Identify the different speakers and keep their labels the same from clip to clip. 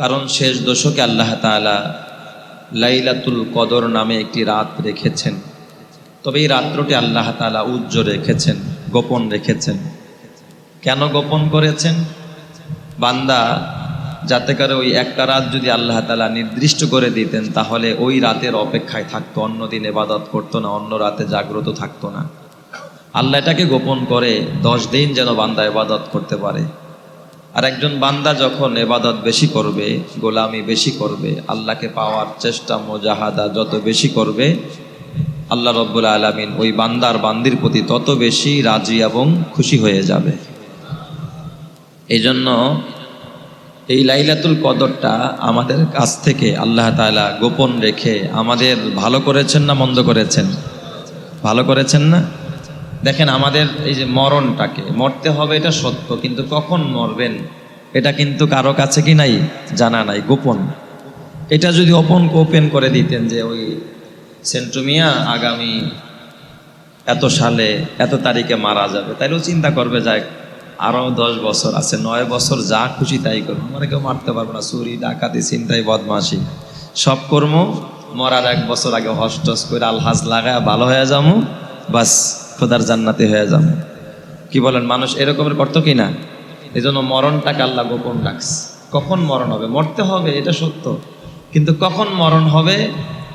Speaker 1: কারণ শেষ দশকে আল্লাহ তাআলা লাইলাতুল কদর নামে একটি রাত রেখেছেন। তবে এই রাত্রটি আল্লাহ তাআলা উজ্জ্ব রেখেছেন, গোপন রেখেছেন। কেন গোপন করেছেন? বান্দা, যাতে করে ওই একটা রাত যদি আল্লাহ তালা নির্দিষ্ট করে দিতেন, তাহলে ওই রাতের অপেক্ষায় থাকতো, অন্য দিন এবাদত করতো না, অন্য রাতে জাগ্রত থাকতো না। আল্লাহ এটাকে গোপন করে দশ দিন যেন বান্দা এবাদত করতে পারে। আর একজন বান্দা যখন এবাদত বেশি করবে, গোলামি বেশি করবে, আল্লাহকে পাওয়ার চেষ্টা, মোজাহাদা যত বেশি করবে, আল্লাহ রব্বুল আলমিন ওই বান্দার বান্দির প্রতি তত বেশি রাজি এবং খুশি হয়ে যাবে। এই জন্য এই লাইলাতুল কদরটা আমাদের কাছ থেকে আল্লাহ তাআলা গোপন রেখে আমাদের ভালো করেছেন না মন্দ করেছেন? ভালো করেছেন না? দেখেন আমাদের এই যে মরণটাকে, মরতে হবে এটা সত্য, কিন্তু কখন মরবেন? এটা কিন্তু কারও কাছে কি নাই? জানা নাই, গোপন। এটা যদি ওপেন ওপেন করে দিতেন যে ওই সেন্টুমিয়া আগামী এত সালে, এত তারিখে মারা যাবে তাইলেও চিন্তা করবে যায় আরও দশ বছর আছে, নয় বছর যা খুশি তাই করব আমার কেউ মারতে পারব না, চুরি, ডাকাতি চিন্তাই বদমাসি সব কর্ম, মরার এক বছর আগে হস্টস করে আলহাজ লাগায় ভালো হয়ে যাব বাস। খোদার জান্নাতে হয়ে যাব কি বলেন, মানুষ এরকমের করতো কি না? এই জন্য মরণটাকে আল্লাহ গোপন রাখছে। কখন মরণ হবে? মরতে হবে, এটা সত্য। কিন্তু কখন মরণ হবে,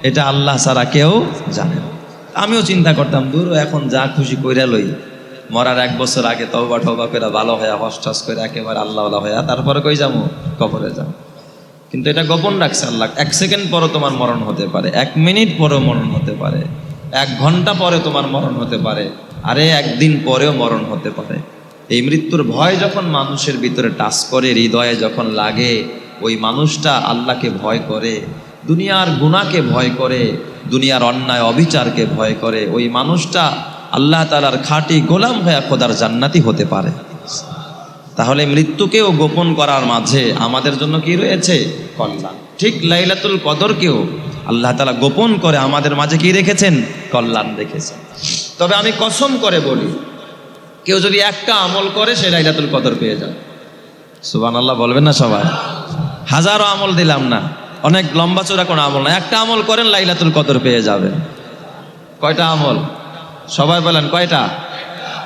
Speaker 1: এটা আল্লাহ ছাড়া কেউ জানে আমিও চিন্তা করতাম দূর এখন যা খুশি কইরা লই। মরার এক বছর আগে তবা টবা করে ভালো হয়ে হস্টাস করে একেবারে আল্লাহ হয়ে, তারপরে কই যাব? কবরে যাব। কিন্তু এটা গোপন রাখছে আল্লাহ। এক সেকেন্ড পরও তোমার মরণ হতে পারে, এক মিনিট পরও মরণ হতে পারে। এক ঘণ্টা পরে তোমার মরণ হতে পারে, আরে একদিন পরেও মরণ হতে পারে। এই মৃত্যুর ভয় যখন মানুষের ভিতরে টাচ করে, হৃদয়ে যখন লাগে, ওই মানুষটা আল্লাহকে ভয় করে, দুনিয়ার গুণাকে ভয় করে, দুনিয়ার অন্যায় অবিচারকে ভয় করে, ওই মানুষটা আল্লাহ তালার খাঁটি গোলাম হয়ে খোদার জান্নাতি হতে পারে। তাহলে মৃত্যুকেও গোপন করার মাঝে আমাদের জন্য কি রয়েছে? কল্যাণ। ঠিক লাইলাতুল কদরকেও আল্লাহ তালা গোপন করে আমাদের মাঝে কি রেখেছেন? কল্যাণ রেখেছেন। তবে আমি কসম করে বলি, কেউ যদি একটা আমল করে, সে লাইলাতুল কদর পেয়ে যাবে। সুবান আল্লাহ বলবেন না সবাই? হাজারো আমল দিলাম না। অনেক লম্বা চোরা কোনো আমল না। একটা আমল করেন, লাইলাতুল কদর পেয়ে যাবেন। কয়টা আমল? সবাই বলেন, কয়টা?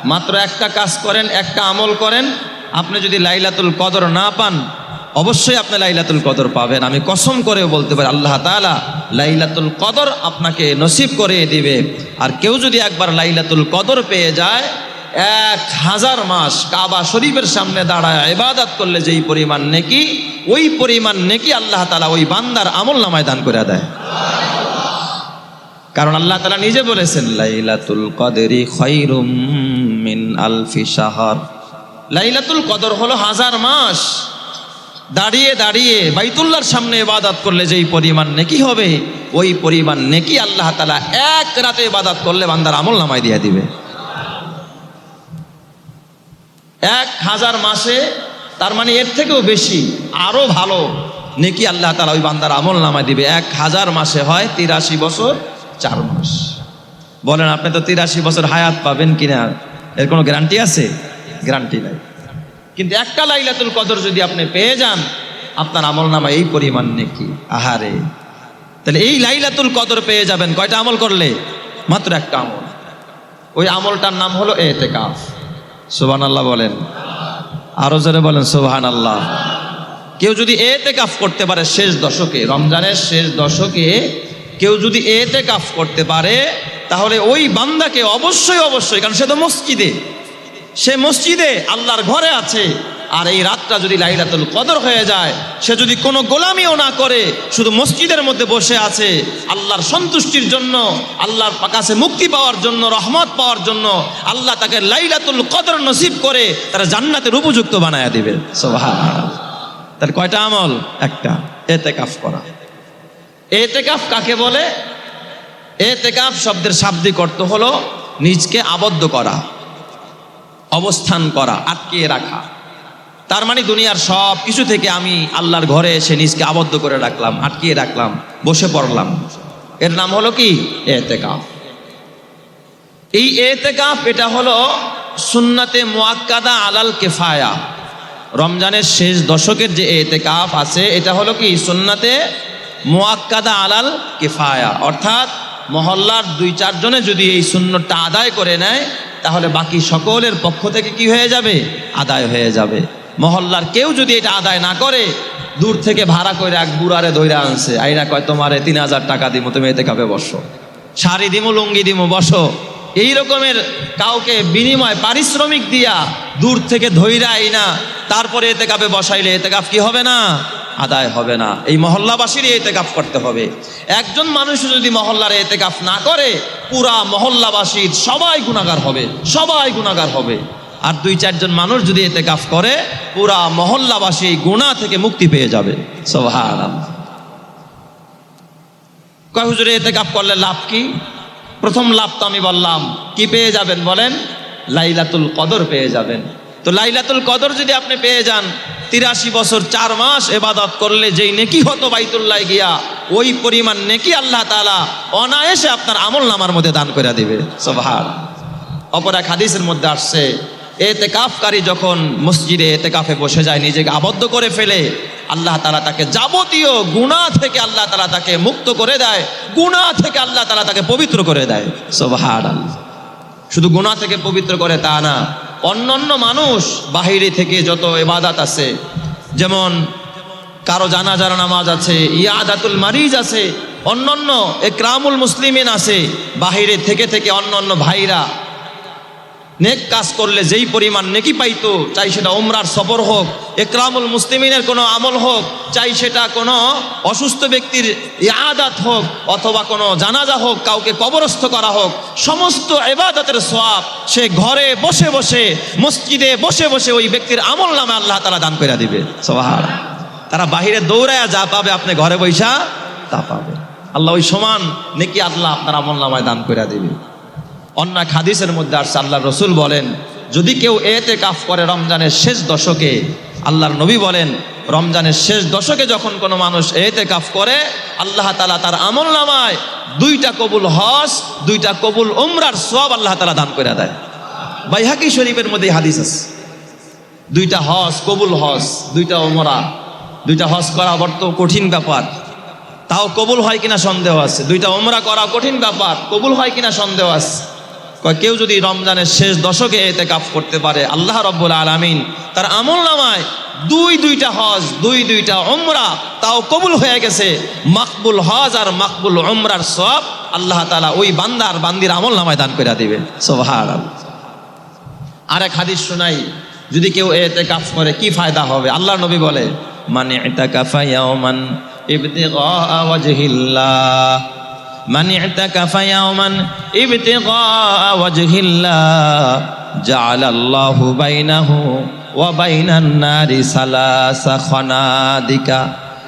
Speaker 1: মাত্র একটা কাজ করেন, একটা আমল করেন। আপনি যদি লাইলাতুল কদর না পান অবশ্যই আপনি লাইলাতুল কদর পাবেন। আমি কসম করে বলতে পারি, আল্লাহ তালা লাইলাতুল কদর আপনাকে নসিব করে দিবে। আর কেউ যদি একবার লাইলাতুল কদর পেয়ে যায়, এক হাজার মাস কাবা শরীফের সামনে দাঁড়ায় ইবাদত করলে যেই পরিমাণ নেকি, ওই পরিমাণ নেকি আল্লাহ তালা ওই বান্দার আমল নামায় দান করে দেয়। কারণ আল্লাহ তালা নিজে বলেছেন, লাইলাতুল কদরি খৈরুম মিন আলফি শাহর। লাইলাতুল কদর হলো হাজার মাস দাঁড়িয়ে দাঁড়িয়ে বাইতুল্লার সামনে ইবাদত করলে যেই পরিমাণ নেকি হবে, ওই পরিমাণ নেকি আল্লাহ তালা এক রাতে ইবাদত করলে বান্দার আমল নামায় দিয়ে দিবে। এক হাজার মাসে, তার মানে এর থেকেও বেশি, আরও ভালো নেকি আল্লাহ তালা ওই বান্দার আমল নামায় দিবে। এক হাজার মাসে হয় তিরাশি বছর চার মাস। বলেন, আপনি তো তিরাশি বছর হায়াত পাবেন কিনা? এর কোনো গ্যারান্টি আছে? গ্যারান্টি নাই। কিন্তু একটা লাইলাতুল কদর যদি আপনি পেয়ে যান, আপনার আমল নামা এই পরিমাণ নাকি? আহারে। তাহলে এই লাইলাতুল কদর পেয়ে যাবেন। কয়টা আমল করলে? মাত্র একটা আমল। ওই আমলটার নাম হলো এতেকাফ। সুবান আল্লাহ বলেন। আরও জোরে বলেন সুবাহান আল্লাহ কেউ যদি এতে কাফ করতে পারে শেষ দশকে, রমজানের শেষ দশকে, কেউ যদি এতে কাফ করতে পারে, তাহলে ওই বান্দাকে অবশ্যই অবশ্যই, কারণ সে তো মসজিদে। সে মসজিদে আল্লাহর ঘরে আছে, আর এই রাতটা যদি লাইলাতুল কদর হয়ে যায়, সে যদি কোনো গোলামিও না করে, শুধু মসজিদের মধ্যে বসে আছে, আল্লাহর সন্তুষ্টির জন্য, আল্লাহর কাছে মুক্তি পাওয়ার জন্য, রহমত পাওয়ার জন্য, আল্লাহ তাকে লাইলাতুল কদর নসিব করে তারা জান্নাতের উপযুক্ত বানায় দেবে সোভা তার কয়টা আমল? একটা। এতে কাফ করা। এতেকাফ কাকে বলে? এতেকাফ শব্দের শাব্দিক অর্থ হলো নিজকে আবদ্ধ করা। অবস্থান করা, আটকিয়ে রাখা। তার মানে দুনিয়ার সব কিছু থেকে আমি আল্লাহর ঘরে এসে নিজকে আবদ্ধ করে রাখলাম, আটকিয়ে রাখলাম, বসে পড়লাম। এর নাম হলো কি? এতেকাফ। এই এতেকাফ, এটা হলো সুন্নাতে মোয়াক্কাদা আলাল কেফায়া। রমজানের শেষ দশকের যে এতেকাফ আছে, এটা হলো কি? সুন্নাতে মোয়াক্কাদা আলাল কেফায়া। অর্থাৎ মহল্লার দুই চারজনে যদি এই শূন্যটা আদায় করে নেয় তাহলে বাকি সকলের পক্ষ থেকে কি হয়ে যাবে? আদায় হয়ে যাবে। মহল্লার কেউ যদি এটা আদায় না করে, দূর থেকে ভাড়া করে এক বুড়ারে দৈরা আনছে। আইনা কয়, তোমারে তিন হাজার টাকা দিমো, তুমি এতে কাপে বসো। শাড়ি দিমু, লুঙ্গি দিমু, বসো। এই রকমের কাউকে বিনিময় পারিশ্রমিক দিয়া দূর থেকে ধৈরা আইনা, তারপরে এতে কাপে বসাইলে এতে কাপ কি হবে না? আদায় হবে না। এই মহল্লাবাসীরই এতে গাফ করতে হবে। একজন মানুষ যদি মহল্লার এতে গাফ না করে, পুরা মহল্লাবাসীর সবাই গুণাগার হবে, সবাই গুণাগার হবে। আর দুই চারজন মানুষ যদি এতে গাফ করে, পুরা মহল্লাবাসী গুণা থেকে মুক্তি পেয়ে যাবে। সোভান কয়, হুজুরে এতে কাপ করলে লাভ কি? প্রথম লাভ তো আমি বললাম, কি পেয়ে যাবেন বলেন? লাইলাতুল কদর পেয়ে যাবেন। তো লাইলাতুল কদর যদি আপনি পেয়ে যান তিরাশি বছর চার মাস এবাদত করলে যেই নেকি হতো বাইতুল্লাহ গিয়া, ওই পরিমাণ নেকি আল্লাহ তালা অনায়াসে আপনার আমল নামার মধ্যে দান করে দিবে। সোভান অপর এক হাদিসের মধ্যে আসছে, এতেকাফকারী যখন মসজিদে এতেকাফে বসে যায়, নিজেকে আবদ্ধ করে ফেলে, আল্লাহ তালা তাকে যাবতীয় গুণা থেকে আল্লাহ তালা তাকে মুক্ত করে দেয় গুণা থেকে আল্লাহ তালা তাকে পবিত্র করে দেয়। সোভার শুধু গুণা থেকে পবিত্র করে তা না অন্যান্য মানুষ বাহিরে থেকে যত এবাদাত আছে, যেমন কারও জানা জানা নামাজ আছে, ইয়াদাতুল মারিজ আছে, অন্যান্য একরামুল মুসলিমিন আছে, বাহিরে থেকে থেকে অন্যান্য ভাইরা নেক কাজ করলে যেই পরিমাণ নেকি পাইতো, চাই সেটা ওমরার সফর হোক, একরামুল মুসলিমিনের কোনো আমল হোক, চাই সেটা কোনো অসুস্থ ব্যক্তির ইয়াদাত হোক, অথবা কোনো জানাজা হোক, কাউকে কবরস্থ করা হোক, সমস্ত এবাদতের সোয়াব সে ঘরে বসে বসে, মসজিদে বসে বসে ওই ব্যক্তির আমল নামে আল্লাহ তালা দান করে দিবে। সবার তারা বাহিরে দৌড়ায় যা পাবে আপনি ঘরে বৈশা তা পাবে। আল্লাহ ওই সমান নেকি আল্লাহ আপনার আমল নামায় দান করে দিবে। অন্য হাদিসের মধ্যে আসছে আল্লাহ রসুল বলেন, যদি কেউ এতে কাফ করে রমজানের শেষ দশকে, আল্লাহর নবী বলেন, রমজানের শেষ দশকে যখন কোনো মানুষ এতে কাফ করে, আল্লাহ তালা তার আমল নামায়, দুইটা কবুল হস দুইটা কবুল উমরার সব আল্লাহ তালা দান করে দেয়। বাইহাকি শরীফের মধ্যে হাদিস আছে। দুইটা হস কবুল হস দুইটা ওমরা দুইটা হস করা বর্ত কঠিন ব্যাপার। তাও কবুল হয় কিনা সন্দেহ আছে। দুইটা ওমরা করা কঠিন ব্যাপার, কবুল হয় কিনা সন্দেহ আছে। কেউ যদি রমজানের শেষ দশকে এতে কাপ করতে পারে, আল্লাহ রব্বুল আলমিন তার আমল নামায় দুই দুইটা হজ, দুই দুইটা ওমরা তাও কবুল হয়ে গেছে। মাকবুল হজ আর মাকবুল ওমরার সব আল্লাহ তালা ওই বান্দার বান্দির আমল নামায় দান করে দিবে সোভার আর এক হাদিস শোনাই, যদি কেউ এতে কাফ করে, কি ফায়দা হবে? আল্লাহ নবী বলে মানে এটা কাফা ইয়াওমান ইবতিগা ওয়াজহিল্লাহ। من اعتكف يوما ابتغاء وجه الله جعل الله بينه وبين النار ثلاث خنادق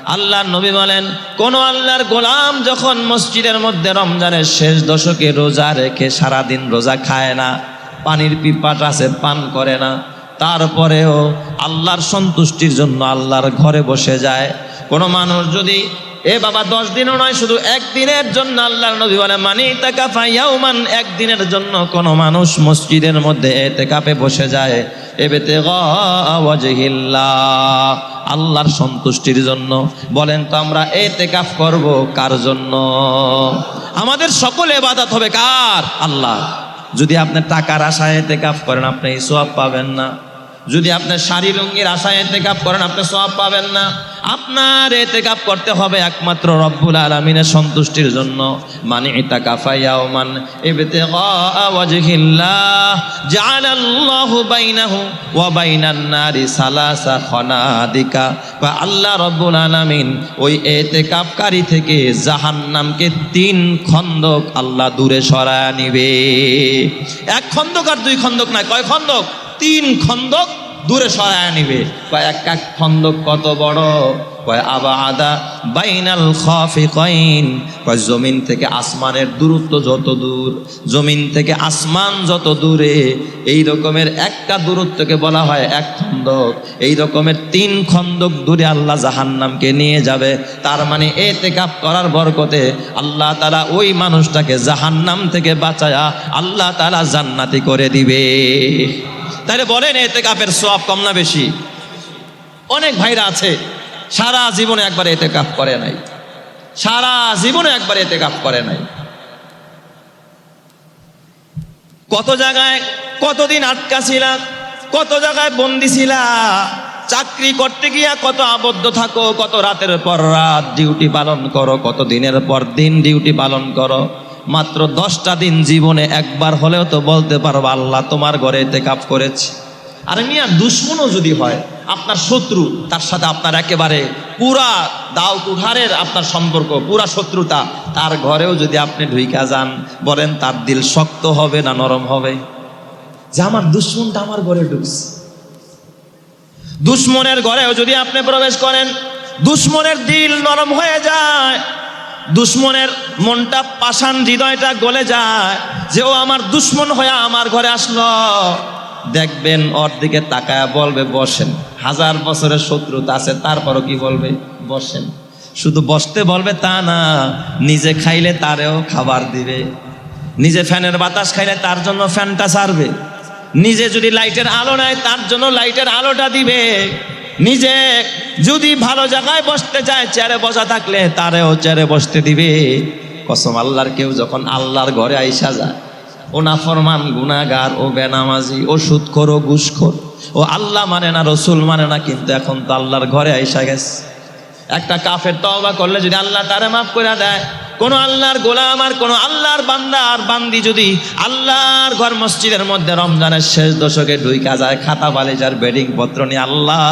Speaker 1: আল্লাহর নবী বলেন কোন আল্লাহর গোলাম যখন মসজিদের মধ্যে রমজানের শেষ দশকে রোজা রেখে সারাদিন রোজা খায় না পানির পিপাট আছে পান করে না তারপরেও আল্লাহর সন্তুষ্টির জন্য আল্লাহর ঘরে বসে যায় কোনো মানুষ যদি এ বাবা, দশ দিনও নয়, শুধু একদিনের জন্য আল্লাহর নবী বলে, মানি টাকা ফাইয়াউমান একদিনের জন্য কোনো মানুষ মসজিদের মধ্যে এতে কাপে বসে যায়। এবেতে আল্লাহর সন্তুষ্টির জন্য। বলেন তো আমরা এতে কাপ করব কার জন্য? আমাদের সকল এবাদত হবে কার? আল্লাহ যদি আপনি টাকার আশায় এতে কাপ করেন, আপনি এই সোয়াব পাবেন না। যদি আপনি শাড়ি লুঙ্গির আশায় এতেকাপ করেন, আপনি সব পাবেন না। আপনার এতেকাপ করতে হবে একমাত্র রব্বুল আলমিনের সন্তুষ্টির জন্য। মানে এটা কাফাইয়াও মান এবেতে জালাল্লাহু বাইনাহু ওয়া বাইনান নারি সালাসা খনাদিকা। বা আল্লাহ রব্বুল আলামিন ওই এতেকাপকারী থেকে জাহান্নামকে তিন খন্দক আল্লাহ দূরে সরায় নিবে। এক খন্দক আর দুই খন্দক না কয় খন্দক? তিন খন্দক দূরে সরায় নিবে। কয়, এক এক খন্দক কত বড়? কয় আবা আদা বাইনাল খফি কইন কয়, জমিন থেকে আসমানের দূরত্ব যত দূর, জমিন থেকে আসমান যত দূরে, এই রকমের একটা দূরত্বকে বলা হয় এক খন্দক। এই রকমের তিন খন্দক দূরে আল্লাহ জাহান্নামকে নিয়ে যাবে। তার মানে এতে কাপ করার বরকতে আল্লাহ তালা ওই মানুষটাকে জাহান্নাম থেকে বাঁচায়া আল্লাহ তালা জান্নাতি করে দিবে। তাহলে বলেন, এতে কাপের সোয়াব কম না বেশি? অনেক ভাইরা আছে, সারা জীবনে একবার এতে কাপ করে নাই। সারা জীবনে একবার এতে কাপ করে নাই। কত জায়গায় কতদিন আটকা ছিলা কত জায়গায় বন্দি ছিলা চাকরি করতে গিয়া কত আবদ্ধ থাকো, কত রাতের পর রাত ডিউটি পালন করো, কত দিনের পর দিন ডিউটি পালন করো। মাত্র দশটা দিন জীবনে একবার হলেও তো বলতে পারব, আল্লাহ তোমার ঘরে এতে কাপ করেছি। আর মিয়া, দুশ্মনও যদি হয়, আপনার শত্রু, তার সাথে আপনার একেবারে পুরা দাও কুঠারের আপনার সম্পর্ক, পুরা শত্রুতা, তার ঘরেও যদি আপনি ঢুইকা যান, বলেন তার দিল শক্ত হবে না নরম হবে? যে আমার দুশ্মনটা আমার ঘরে ঢুকছে। দুশ্মনের ঘরেও যদি আপনি প্রবেশ করেন, দুশ্মনের দিল নরম হয়ে যায়। দুশ্মনের মনটা পাষাণ হৃদয়টা গলে যায় যে ও আমার দুশ্মন হয়ে আমার ঘরে আসলো। দেখবেন ওর দিকে তাকায় বলবে, বসেন। হাজার বছরের শত্রুতা আছে, তারপরও কি বলবে? বসেন। শুধু বসতে বলবে তা না, নিজে খাইলে তারেও খাবার দিবে। নিজে ফ্যানের বাতাস খাইলে তার জন্য ফ্যানটা ছাড়বে নিজে যদি লাইটের আলো নেয়, তার জন্য লাইটের আলোটা দিবে। নিজে যদি ভালো জায়গায় বসতে চায়, চেয়ারে বসা থাকলে তারেও চেয়ারে বসতে দিবে। কসম আল্লাহর কেউ যখন আল্লাহর ঘরে আইসা যায়, ও নাফরমান গুনাগার ও বেনামাজি, ও সুৎখর, ও ঘুষখোর, ও আল্লাহ মানে না, রসুল মানে না, কিন্তু এখন তো আল্লাহর ঘরে আইসা গেছে। একটা কাফের তওবা করলে যদি আল্লাহ তারে মাফ করে দেয়, কোন আল্লাহর গোলাম আর কোন আল্লাহর বান্দা আর বান্দি যদি আল্লাহর ঘর মসজিদের মধ্যে রমজানের শেষ দশকে ঢুইকা যায়, খাতা বালিজার বেডিং পত্র নিয়ে আল্লাহ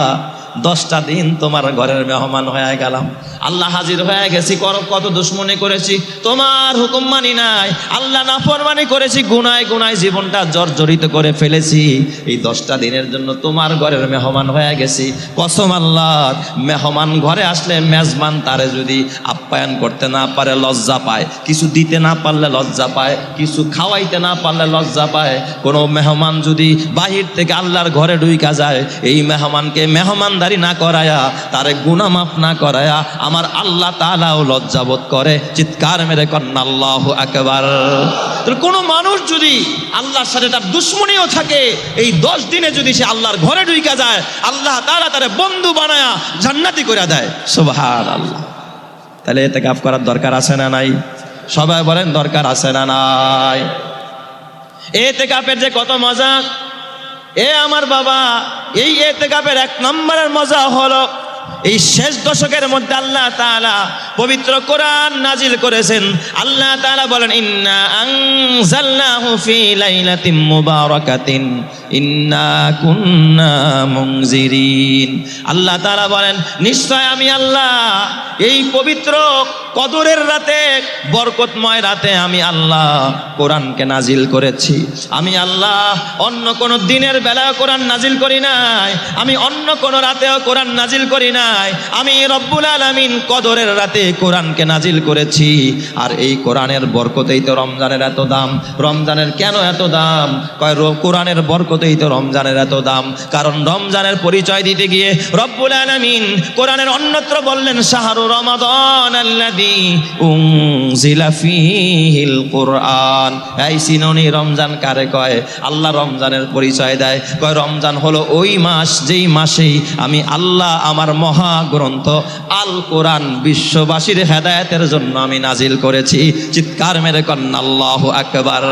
Speaker 1: দশটা দিন তোমার ঘরের মেহমান হয়ে গেলাম। আল্লাহ হাজির হয়ে গেছি কত দুশ্মনী করেছি, তোমার হুকুম মানি নাই, আল্লাহ নাফরমানি করেছি, গুনায় গুনায় জীবনটা জর্জরিত করে ফেলেছি। এই দশটা দিনের জন্য তোমার ঘরের মেহমান হয়ে গেছি। কসম আল্লাহর, মেহমান ঘরে আসলে মেজমান তারে যদি আপ্যায়ন করতে না পারে, লজ্জা পায়। কিছু দিতে না পারলে লজ্জা পায়, কিছু খাওয়াইতে না পারলে লজ্জা পায়। কোনো মেহমান যদি বাহির থেকে আল্লাহর ঘরে ঢুইকা যায়, এই মেহমানকে মেহমানদারি না করায়া, তারে গুনামাফ না করায়া আমার আল্লাহ তালাও লজ্জাবোধ করে, চিৎকার মেরে কন্যা আল্লাহ একবার কোনো মানুষ যদি আল্লাহর সাথে তার দুশ্মনীও থাকে, এই দশ দিনে যদি সে আল্লাহর ঘরে ঢুইকা যায়, আল্লাহ তালা তারে বন্ধু বানায়া জান্নাতি করে দেয়। সুবহান আল্লাহ তাহলে এতে কাপ করার দরকার আছে না নাই? সবাই বলেন দরকার আছে না নাই? এতে কাপের যে কত মজা। এ আমার বাবা, এই এতে কাপের এক নম্বরের মজা হলো এই শেষ দশকের মধ্যে আল্লাহ তাআলা পবিত্র কোরআন নাজিল করেছেন। আল্লাহ তাআলা বলেন, ইন্না আনজালনাহু ফি লাইলাতিন মুবারাকাতিন, ইন্না কুন্না মুনজিরিন। আল্লাহ তাআলা বলেন, নিশ্চয় আমি আল্লাহ এই পবিত্র কদরের রাতে, বরকতময় রাতে আমি আল্লাহ কোরআনকে নাজিল করেছি। আমি আল্লাহ অন্য কোন দিনের বেলায় কোরআন নাজিল করি নাই, আমি অন্য কোন রাতেও কোরআন নাজিল করি নাই। আমি রব্বুল আলামিন কদরের রাতে কোরআনকে নাজিল করেছি। আর এই কোরআনের বরকতেই তো রমজানের এত দাম। রমজানের কেন এত দাম? কয় কোরআনের বরকতেই তো রমজানের এত দাম। কারণ রমজানের পরিচয় দিতে গিয়ে রব্বুল আলামিন কোরআনের অন্যত্র বললেন, শাহরু রমাদান ফীহিল এই সিননি রমজান কারে কয়? আল্লাহ রমজানের পরিচয় দেয়। কয়, রমজান হলো ওই মাস যেই মাসেই আমি আল্লাহ আমার মহাগ্রন্থ আল কোরআন বিশ্ববাসীর হেদায়েতের জন্য আমি নাজিল করেছি। চিৎকার মেরে কন্যা, আল্লাহ আকবার।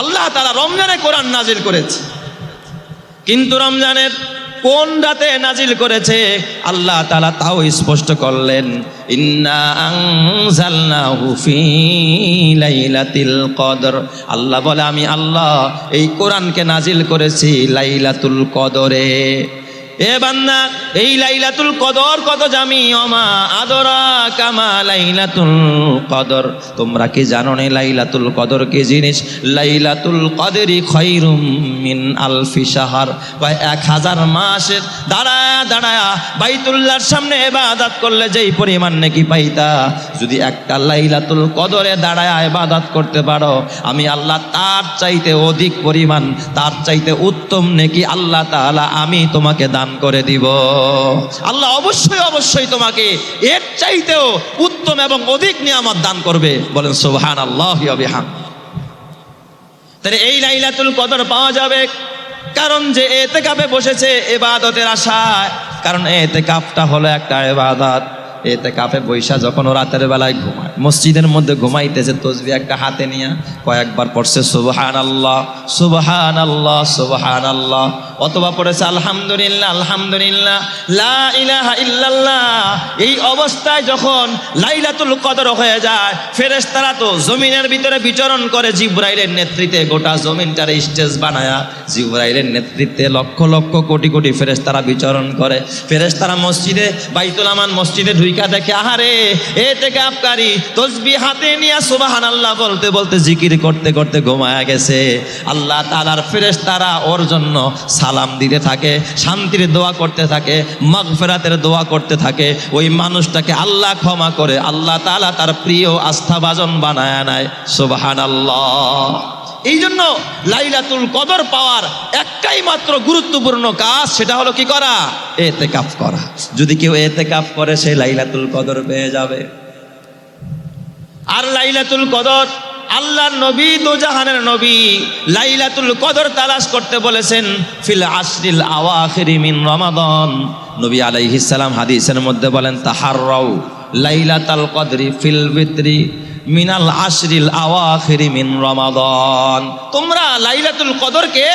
Speaker 1: আল্লাহ তারা রমজানে কোরআন নাজিল করেছে। কিন্তু রমজানের কোন রাতে নাজিল করেছে? আল্লাহ তালা তাও স্পষ্ট করলেন আল্লাহ বলে, আমি আল্লাহ এই কোরআনকে নাজিল করেছি লাইলাতুল কদরে। এ বান্দা, এই লাইলাতুল কদর কত জামি? অমা আদরা কামা লাইলাতুল কদর। তোমরা কি জানো না লাইলাতুল কদর কি জিনিস? লাইলাতুল কদরি খৈরুম মিন আলফি শাহর। কয় এক হাজার মাসের দাঁড়ায়া দাঁড়ায়া বাইতুল্লাহর সামনে ইবাদত করলে যেই পরিমাণ নাকি পাইতা। যদি একটা লাইলাতুল কদরে দাঁড়ায়া ইবাদত করতে পারো, আমি আল্লাহ তার চাইতে অধিক পরিমাণ, তার চাইতে উত্তম নাকি আল্লাহ তাআলা আমি তোমাকে দান করে দিব। আল্লাহ অবশ্যই অবশ্যই তোমাকে এর চাইতেও উত্তম এবং অধিক নিয়ামত দান করবে। বলেন সুবহান আল্লাহ বিহাম তাহলে এই লাইলাতুল কদর পাওয়া যাবে। কারণ যে এতে কাপে বসেছে এবাদতের আশায়। কারণ এতে কাপটা হলো একটা এবাদাত। এতে কাপে বৈশা যখন ও রাতের বেলায় ঘুমায়, মসজিদের মধ্যে ঘুমাইতেছে, তসবি একটা হাতে নিয়ে কয়েকবার পড়ছে সুবহান আল্লাহ সুবহান আল্লাহ সুবহান আল্লাহ অথবা পড়েছে, আলহামদুলিল্লাহ আলহামদুলিল্লাহ, লা ইলাহা ইল্লাল্লাহ। এই অবস্থায় যখন লাইলাতুল কদর হয়ে যায়, ফেরেশতারা তো জমিনের ভিতরে বিচরণ করে জিব্রাইলের নেতৃত্বে, গোটা জমিনটার স্টেজ বানায়া জিব্রাইলের নেতৃত্বে লক্ষ লক্ষ কোটি কোটি ফেরেশতারা বিচরণ করে। ফেরেশতারা মসজিদে, বাইতুল আমান মসজিদে ঢুইকা দেখে, আহারে, এ থেকে আপকারি। তসবি হাতে নিয়ে সুবাহান আল্লাহ বলতে বলতে জিকির করতে করতে ঘুমায়া গেছে। আল্লাহ তালার ফেরেশতারা ওর জন্য সালাম দিতে থাকে, শান্তির দোয়া করতে থাকে, মাগফেরাতের দোয়া করতে থাকে। ওই মানুষটাকে আল্লাহ ক্ষমা করে, আল্লাহ তালা তার প্রিয় আস্থাভাজন বানায় নেয়। সুবাহান আল্লাহ এই জন্য লাইলাতুল কদর পাওয়ার একটাই মাত্র গুরুত্বপূর্ণ কাজ, সেটা হলো কি করা? এতে কাপ করা। যদি কেউ এতে কাপ করে, সে লাইলাতুল কদর পেয়ে যাবে। আর লাইলাতুল কদর আল্লাহর নবী, দোজাহানের নবী লাইলাতুল কদর তালাশ করতে বলেছেন, ফিল আশরিল আওয়াখিরি মিন রমাদান। নবী আলাইহিস সালাম হাদিসের মধ্যে বলেন, তাহাররাউ লাইলাতাল কদরি ফিল বিত্রি মিনাল আশরিল আওয়াখিরি মিন রমাদান। তোমরা লাইলাতুল কদরকে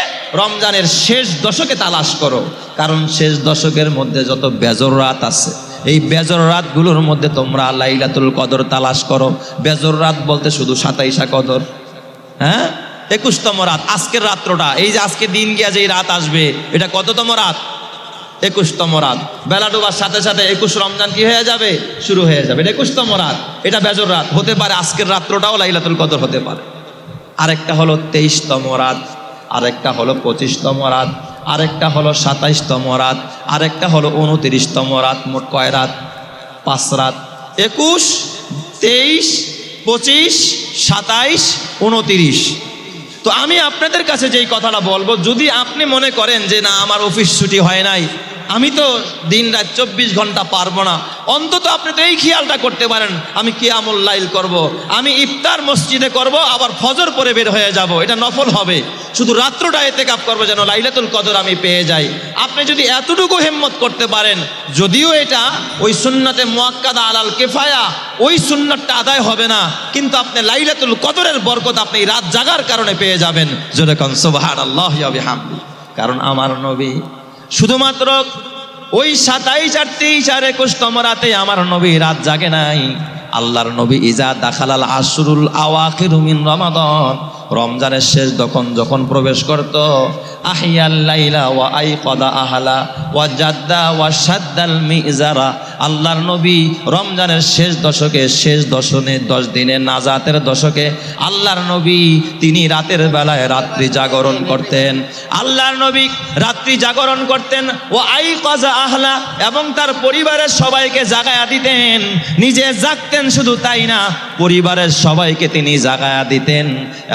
Speaker 1: রমজানের শেষ দশকে তালাশ করো, কারণ শেষ দশকের মধ্যে যত বেজর রাত আছে, এই বেজর রাতগুলোর মধ্যে তোমরা লাইলাতুল কদর তালাশ করো। বেজর রাত বলতে শুধু সাতাইশা কদর। হ্যাঁ? একুশতম রাত, আজকের রাত্রটা, এই যে আজকে দিন গিয়া যে রাত আসবে, এটা কততম রাত? একুশতম রাত। বেলা ডোবার সাথে সাথে একুশ রমজান কি হয়ে যাবে? শুরু হয়ে যাবে। এটা একুশতম রাত। এটা বেজর রাত। হতে পারে আজকের রাত্রটাও লাইলাতুল কদর হতে পারে। আরেকটা হলো তেইশতম রাত। আরেকটা হলো পঁচিশতম রাত। আরেকটা হলো সাতাইশতম রাত। আরেকটা হলো উনতিরিশতম রাত। মোট কয় রাত? পাঁচ রাত। একুশ, তেইশ, পঁচিশ, সাতাইশ, উনতিরিশ। তো আমি আপনাদের কাছে যেই কথাটা বলব, যদি আপনি মনে করেন যে না, আমার অফিস ছুটি হয় নাই আমি তো দিন রাত চব্বিশ ঘণ্টা পারব না। অন্তত আপনি তো এই খেয়ালটা করতে পারেন, আমি কিয়ামুল লাইল করব। আমি ইফতার মসজিদে করব, আবার ফজর পরে বের হয়ে যাব। এটা নফল হবে। শুধু রাত্রটা এতে কাপ করব যেন লাইলাতুল কদর আমি পেয়ে যাই। আপনি যদি এতটুকু হেম্মত করতে পারেন, যদিও এটা ওই সুন্নাতে মোয়াক্কাদা আলাল কেফায়া, ওই সুন্নাতটা আদায় হবে না। কিন্তু আপনি লাইলাতুল কদরের বরকত আপনি রাত জাগার কারণে পেয়ে যাবেন। যেরকম সোবাহার আল্লাহ হামদি কারণ আমার নবী শুধুমাত্র ওই সাতাইশ আর তেইশ আর একুশতম রাতে আমার নবী রাত জাগে নাই। আল্লাহর নবী ইজা দাখালাল আশরুল আওয়াকির রমাদান। রমজানের শেষ তখন যখন প্রবেশ করত আহিয়াল্লাইলা ওয়া আই কদা আহালা ওয়া জাদ্দা ওয়া সাদ্দাল মিজারা। আল্লাহর নবী রমজানের শেষ দশকে, শেষ দশনে, দশ দিনে নাজাতের দশকে, আল্লাহর নবী তিনি রাতের বেলায় রাত্রি জাগরণ করতেন। আল্লাহর নবী রাত্রি জাগরণ করতেন ও আই কজা আহলা এবং তার পরিবারের সবাইকে জাগায়া দিতেন। নিজে জাগতেন শুধু তাই না পরিবারের সবাইকে তিনি জাগায়া দিতেন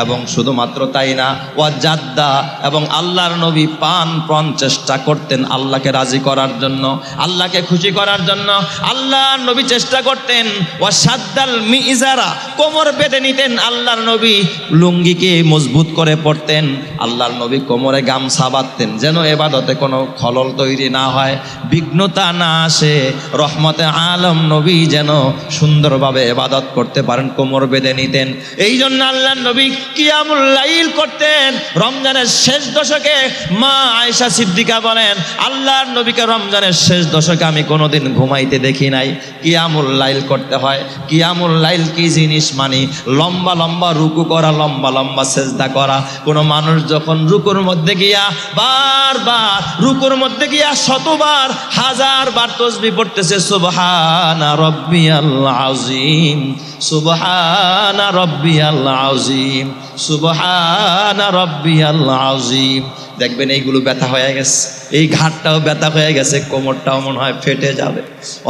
Speaker 1: এবং শুধুমাত্র তাই না ও জাদ্দা এবং আল্লাহর নবী পান প্রণ চেষ্টা করতেন আল্লাহকে রাজি করার জন্য, আল্লাহকে খুশি করার জন্য। আল্লাহর নবী চেষ্টা করতেন ও সাদ্দাল মিজারা, কোমর বেঁধে নিতেন আল্লাহর নবী, লুঙ্গিকে মজবুত করে পড়তেন আল্লাহর নবী কোমরে গামছা বাঁধতেন, যেন এবাদতে কোনো খলল তৈরি না হয়, বিঘ্নতা না আসে, রহমতে আলম নবী যেন সুন্দরভাবে এবাদত করতে পারেন, কোমর বেঁধে নিতেন। এই জন্য আল্লাহর নবী কিয়ামুল লাইল করতেন। রমজানের শেষ দশকে মা আয়েশা সিদ্দিকা বলেন, আল্লাহর নবীকে রমজানের শেষ দশকে আমি কোনোদিন ঘুমাইতে দেখি নাই। কিয়ামুল লাইল করতে হয়। কিয়ামুল লাইল কি জিনিস মানি? লম্বা লম্বা রুকু করা, লম্বা লম্বা সেজদা করা। কোনো মানুষ যখন রুকুর মধ্যে গিয়া বারবার, রুকুর মধ্যে গিয়া শতবার হাজার বার তসবি পড়তেছে, সুবহানা রব্বিয়াল আযীম। সুবহানা রব্বিয়াল আজিম সুবহানা রব্বিয়াল আযীম। দেখবেন এইগুলো ব্যথা হয়ে গেছে। এই ঘাটটাও ব্যথা হয়ে গেছে, কোমরটাও মনে হয় ফেটে যাবে।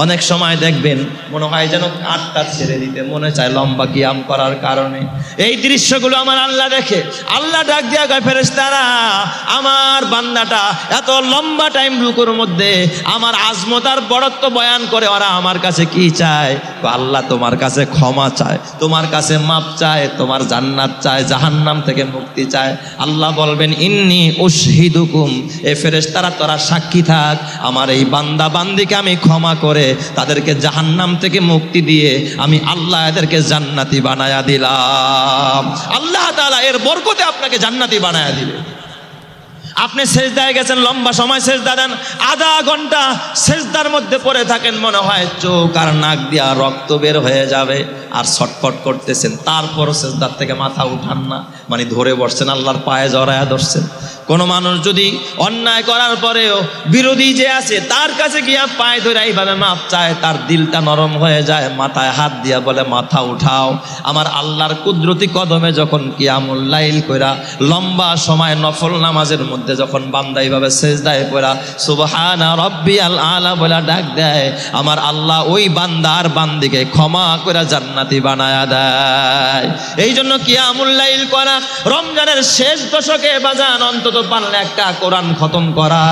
Speaker 1: অনেক সময় দেখবেন মনে হয় যেন কাঠটা ছেড়ে দিতে মনে চায় লম্বা কিয়াম করার কারণে। এই দৃশ্যগুলো আমার আল্লাহ দেখে। আল্লাহ ডাক দিয়া গায় ফেরেশতারা, আমার বান্দাটা এত লম্বা টাইম রুকুর মধ্যে আমার আজমতার বড়ত্ব বয়ান করে, ওরা আমার কাছে কি চায়? আল্লাহ তোমার কাছে ক্ষমা চায়, তোমার কাছে মাপ চায়, তোমার জান্নাত চায়, জাহান্নাম থেকে মুক্তি চায়। আল্লাহ বলবেন, ইন্নি উশহিদুকুম এ ফেরেশতারা, তোরা সাক্ষী থাক। আমার এই বান্দা বান্দিকে আমি ক্ষমা করে তাদেরকে জাহান্নাম থেকে মুক্তি দিয়ে আমি আল্লাহ এদেরকে জান্নাতি বানায়া দিলাম। আল্লাহ তাআলা এর বরকতে আপনাকে জান্নাতি বানায়া দিবে। আপনি সেজদায় গেছেন, লম্বা সময় সেজদা দেন, আধা ঘণ্টা সেজদার মধ্যে পড়ে থাকেন, মনে হয় চোখ আর নাক দিয়া রক্ত বের হয়ে যাবে আর ছটফট করতেছেন। তারপরও সেজদার থেকে মাথা উঠান না। মানে ধরে বসছেন, আল্লাহর পায়ে জড়ায়া ধরছেন। কোনো মানুষ যদি অন্যায় করার পরেও বিরোধী যে আছে, তার কাছে গিয়া পায়ে ধরে এইভাবে মাপ চায়, তার দিলটা নরম হয়ে যায়, মাথায় হাত দিয়া বলে, মাথা উঠাও। আমার আল্লাহর কুদরতি কদমে যখন কিয়ামুল লাইল কইরা লম্বা সময় নফল নামাজের মধ্যে যখন বান্দা এইভাবে সেজদায় পড়া, সুবহানা রব্বি আল আলা বলে ডাক দেয়, আমার আল্লাহ ওই বান্দার বান্দিকে ক্ষমা করে জান্নাতি বানায়া দেয়। এই জন্য কিয়ামুল লাইল করা রমজানের শেষ দশকে বাজান অন্তত পারলে একটা কোরআন খতম করা।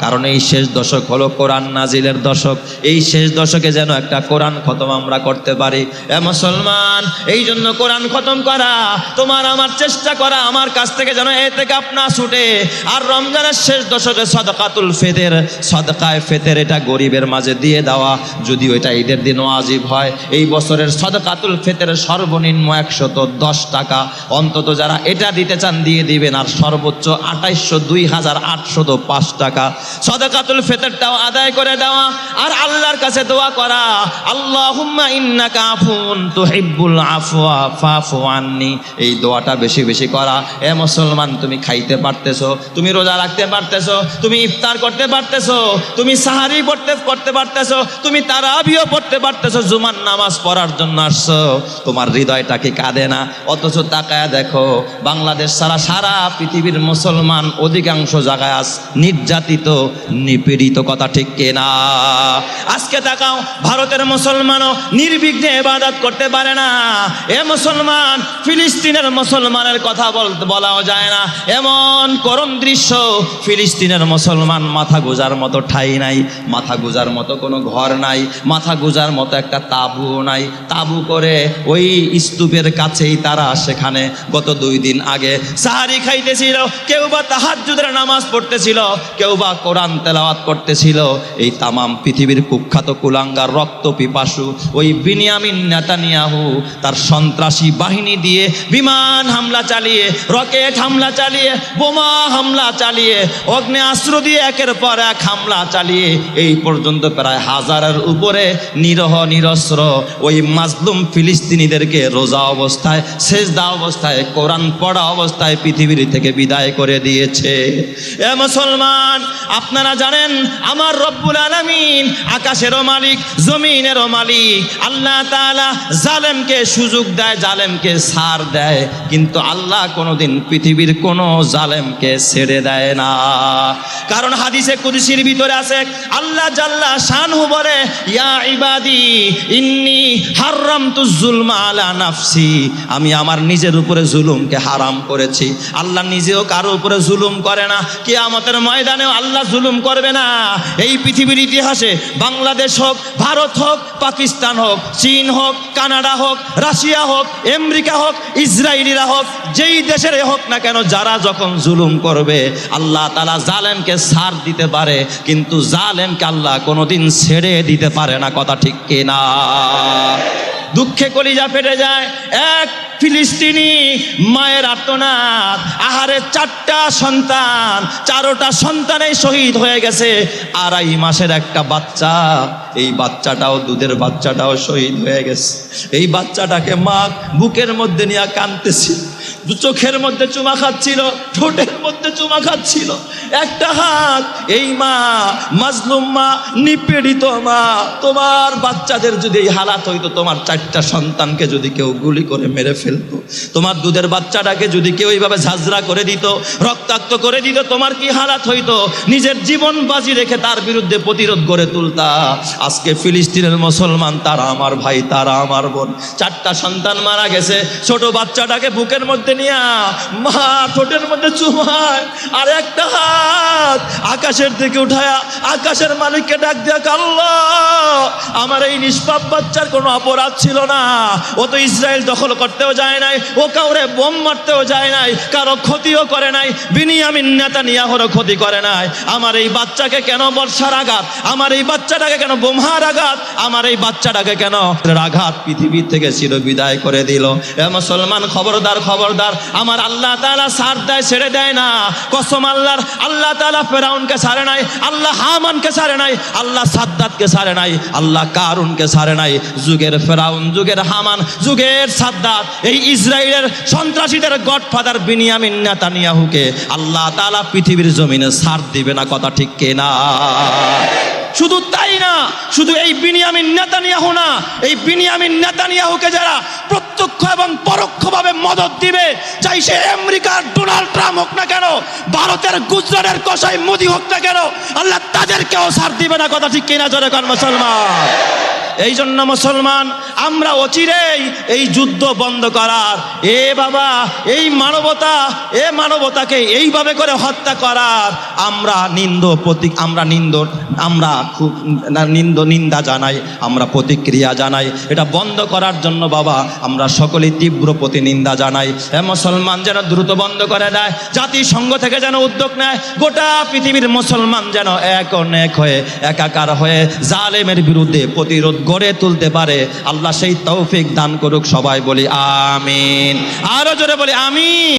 Speaker 1: কারণ এই শেষ দশক হলো কোরআন নাজিলের দশক। এই শেষ দশকে যেন একটা কোরআন খতম আমরা করতে পারি। এ মুসলমান, এই জন্য কোরআন খতম করা। তোমার আমার চেষ্টা করা, আমার কাছ থেকে যেন এতে না ছুটে। আর রমজানের শেষ দশকে সদকাতুল ফেদের সদকায় ফেতের এটা গরিবের মাঝে দিয়ে দেওয়া। যদিও এটা ঈদের দিন ওয়াজিব হয়। এই বছরের সদকাতুল ফেতের সর্বনিম্ন একশত দশ টাকা। অন্তত যারা এটা দিতে চান, দিয়ে দিবেন। আর সর্বোচ্চ আঠাইশশো দুই হাজার আটশত পাঁচ টাকা। সদকাতুল ফেতেরটাও আদায় করে দেওয়া। আর আল্লাহর কাছে দোয়া করা, আল্লাহুম্মা ইন্নাকা আফুন তুহিব্বুল আফওয়া ফাফু আননি। এই দোয়াটা বেশি বেশি করা। এ মুসলমান, তুমি খাইতে পারতেছো, তুমি রোজা রাখতে পারতেছো, তুমি ইফতার করতে পারতেছো, তুমি সাহারি পড়তে, করতে পারতেছো, তুমি তারাবিও পড়তে পারতেছো, জুমার নামাজ পড়ার জন্য আসছো। তোমার হৃদয়টা কি কাঁদে না? অথচ তাকায় দেখো, বাংলাদেশ সারা সারা পৃথিবীর মুসলমান অধিকাংশ জায়গায় আজ নির্যাতিত, নিপীড়িত কথা ঠিক না আজকে তাকাও ভারতের মুসলমানও নির্বিঘ্নে ইবাদত করতে পারে না। এ মুসলমান ফিলিস্তিনের মুসলমানের কথা বলাও যায় না। এমন করম দৃশ্য ফিলিস্তিনের মুসলমান মাথা গোজার মতো ঠাই নাই, মাথা গোজার মতো কোনো ঘর নাই, মাথা গোজার মতো একটা তাবু নাই। তাবু করে ওই স্তূপের কাছেই তারা সেখানে গত দুই দিন আগে সাহারি খাইতেছিল। কেউ বা তাহাজ্জুদের নামাজ পড়তেছিল, কেউ বা কোরআন তেলাওয়াত করতেছিল, এই তামাম পৃথিবীর কুখ্যাত কুলাঙ্গার রক্ত পিপাসু ওই বিনিয়ামিন নেতানিয়াহু তার সন্ত্রাসী বাহিনী দিয়ে বিমান হামলা চালিয়ে, রকেট হামলা চালিয়ে, বোমা হামলা চালিয়ে, অগ্নে অগ্নেয়াস্ত্র দিয়ে একের পর এক হামলা চালিয়ে, এই পর্যন্ত প্রায় হাজারের উপরে নিরহ নিরস্ত্র ওই মাজলুম ফিলিস্তিনিদেরকে রোজা অবস্থায়, সেজদা অবস্থায়, কোরআন পড়া অবস্থায় পৃথিবীর থেকে বিদায় করে দিয়েছে। এ মুসলমান, আপনারা জানেন, আমার রব্বুল আলামিন আকাশেরও মালিক, জমিনেরও মালিক। আল্লাহ তাআলা জালেমকে সুযোগ দেয়, জালেমকে সার দেয়, কিন্তু আল্লাহ কোনোদিন পৃথিবীর কোনো জালেমকে ছেড়ে দেয় না। কারণ হাদিসে কুদিসির ভিতরে আছে, আল্লাহ জাল্লা শানহু বলে, ইয়া ইবাদি, ইন্নি হারামতু যুলমা আলা নাফসি। আমি আমার নিজের উপরে জুলুমকে হারাম করেছি। আল্লাহ নিজেও কারও উপরে জুলুম করে না। কে আমাদের ময়দানেও আল্লাহ জুলুম করবে না। এই পৃথিবীর ইতিহাসে বাংলাদেশ হোক, ভারত হোক, পাকিস্তান হোক, চীন হোক, কানাডা হোক, রাশিয়া হোক, আমেরিকা হোক, ইসরায়েলিরা হোক, যেই দেশের হোক না কেন, যারা যখন জুলুম করবে, আল্লাহ তালা জালেমকে সার দিতে পারে, কিন্তু জালেমকে আল্লাহ কোনোদিন ছেড়ে দিতে পারে না। কথা ঠিক কিনা? দুঃখে কলিজা ফেটে যায়। এক ফিলিস্তিনি মায়ের আর্তনাদ। আহারে চারটা সন্তান, চারোটা সন্তানেই শহীদ হয়ে গেছে। আড়াই মাসের একটা বাচ্চা, এই বাচ্চাটাও, দুধের বাচ্চাটাও শহীদ হয়ে গেছে। এই বাচ্চাটাকে মা বুকের মধ্যে নিয়ে কাঁদতেছি চোখের মধ্যে চুমা খাচ্ছিল ঠোঁটের মধ্যে চুমা খাচ্ছিল। একটা হাত, এই মা, মাজলুম মা, নিপীড়িত মা, তোমার বাচ্চাদের যদি এই হালাত হইতো, তোমার চারটা সন্তানকে যদি কেউ গুলি করে মেরে ফেলতো, তোমার দুধের বাচ্চাটাকে যদি কেউ এইভাবে ঝাঁঝরা করে দিত, রক্তাক্ত করে দিত, তোমার কি হালাত হইতো? নিজের জীবন বাজি রেখে তার বিরুদ্ধে প্রতিরোধ গড়ে তুলতা। আজকে ফিলিস্তিনের মুসলমান, তারা আমার ভাই, তারা আমার বোন। চারটা সন্তান মারা গেছে, ছোট বাচ্চাটাকে বুকের মধ্যে নিয়ে, মা ঠোঁটের মধ্যে চুমা হয় আর একটা হাত আকাশের দিকে উঠায়া আকাশের মালিককে ডাক দিয়া আল্লাহ আমার এই নিষ্পাপ বাচ্চার কোনো অপরাধ ছিল না। ও তো ইসরায়েল দখল করতেও যায় নাই, ও কাউরে বোম মারতেও যায় নাই, কারও ক্ষতিও করে নাই, বিনিয়ামিন নেতা নিয়াহরও ক্ষতি করে নাই। আমার এই বাচ্চাকে কেন বর্ষার আঘাত? আমার এই বাচ্চাটাকে কেন বোমহার আঘাত? আমার এই বাচ্চাটাকে কেন আঘাত পৃথিবী থেকে চির বিদায় করে দিল? মুসলমান খবরদার খবরদার, আমার আল্লাহ তালা সার দেয়, ছেড়ে দেয় না। কসম আল্লাহর, আল্লাহ তালা ফেরাউনকে ছাড়ে নাই, আল্লাহ হামানকে ছাড়ে নাই, আল্লাহ সাদ্দাতকে ছাড়ে নাই। আল্লাহ কারুনকে ছাড়ে নাই। যুগের ফেরাউন, যুগের হামান, যুগের সাদ্দাত, এই ইসরায়েলের সন্ত্রাসীদের গডফাদার বিনিয়ামিন নেতানিয়াহুকে আল্লাহ তালা পৃথিবীর জমিনে সার দিবে না, কথা ঠিক কিনা? শুধু তাই না, শুধু এই বিনিয়ামিন নেতানিয়াহু না, এই বিনিয়ামিন নেতানিয়াহুকে যারা প্রত্যক্ষ এবং পরোক্ষভাবে মদত দিবে, চাই সে আমেরিকার ডোনাল্ড ট্রাম্প হোক না কেন, ভারতের গুজরাটের কষাই মোদি হোক না কেন, আল্লাহ তাদেরকেও সার দিবে না, কথা ঠিক কিনা জোরে কর মুসলমান। এই জন্য মুসলমান, আমরা অচিরেই এই যুদ্ধ বন্ধ করার। এ বাবা, এই মানবতা, এ মানবতাকে এইভাবে করে হত্যা করার। আমরা নিন্দ প্রতি, আমরা নিন্দ, আমরা খুব নিন্দ নিন্দা জানাই, আমরা প্রতিক্রিয়া জানাই। এটা বন্ধ করার জন্য বাবা, আমরা সকলেই তীব্র প্রতিনিন্দা জানাই। এ মুসলমান, যেন দ্রুত বন্ধ করে দেয়, জাতিসংঘ থেকে যেন উদ্যোগ নেয়, গোটা পৃথিবীর মুসলমান যেন এক অনেক হয়ে, একাকার হয়ে, জালেমের বিরুদ্ধে প্রতিরোধ গড়ে তুলতে পারে। আল্লাহ সেই তৌফিক দান করুক সবাই বলি, আমিন। আরও জোরে বলি, আমিন।